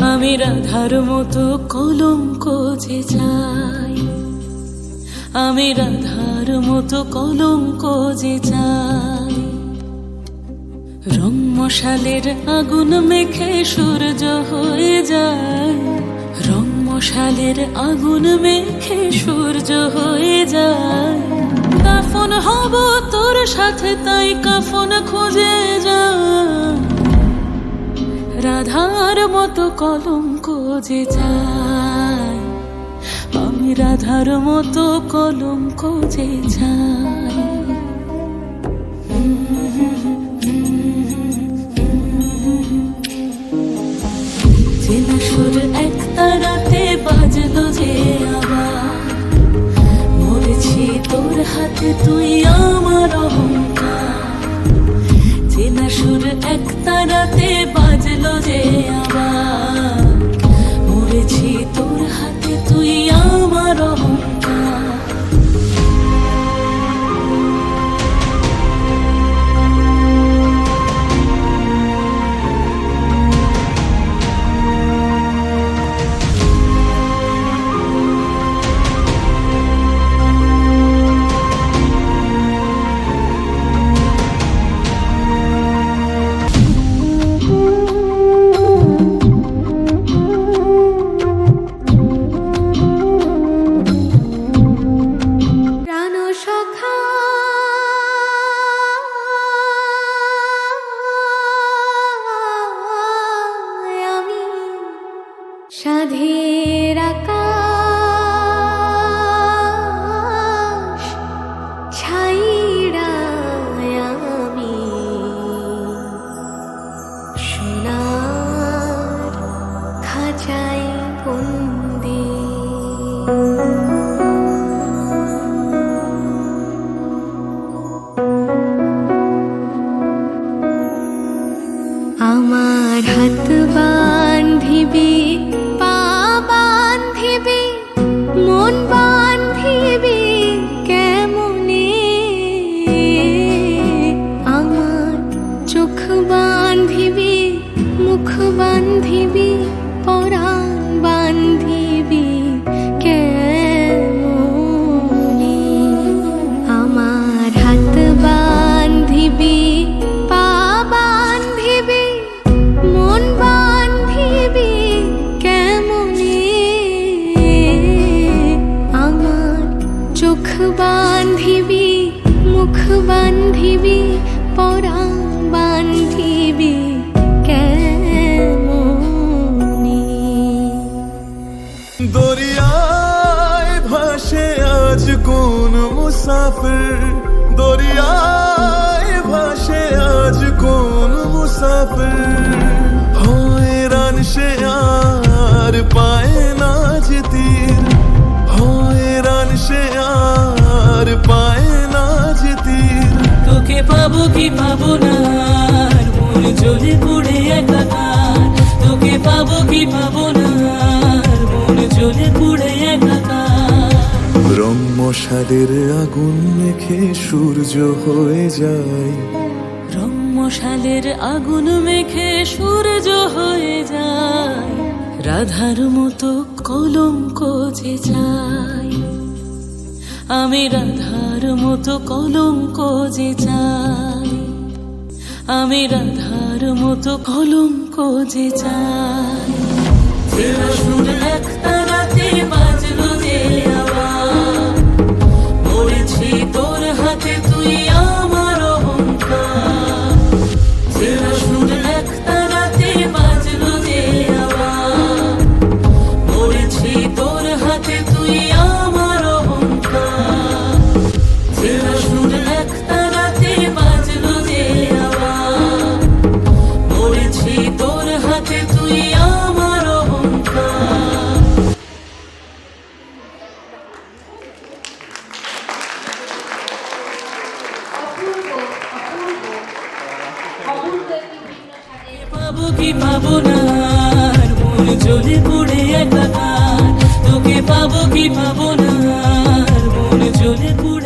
আমি রাধার মতো কলঙ্ক যে চাই। আমি রাধার মতো কলঙ্ক যে চাই। রং মশালের আগুন মেখে সূর্য হয়ে যায়। রং মশালের আগুন মেখে সূর্য হয়ে যায়। কাফন হব তোর সাথে, তাই কাফন খুঁজে যায়। রাধার মতো কলঙ্ক যে চাই। আমি রাধার মতো কলঙ্ক যে চাই। চেনা সুর বাজলো যে আবার। মরেছি তোর হাতে তুই খাঁচাই বন্দি। আমার হাত বান্ধিবি দরিয়ায় ভাসে আজ কোন মুসাফির? দরিয়ায় ভাসে আজ কোন মুসাফির? হয়রান সে আর পায় না যে তীর। হয়রান সে আর পায় না যে তোকে পাবো কি পাবো না মন জ্বলে পুড়ে একাকার। তোকে পাবো কি পাবো না মশালের আগুন মেখে সূর্য হয়ে যায়। রং আগুন মেখে সূর্য হয়ে যায়। রাধার মতো কলঙ্ক যে চাই আমি রাধার মতো কলঙ্ক যে চাই। আমি রাধার মতো কলঙ্ক যে চাই। এক তোকে পাবো না মন জ্বলে পড়ে একাকার। তোকে পাবো কি পাবো না মন জ্বলে পড়ে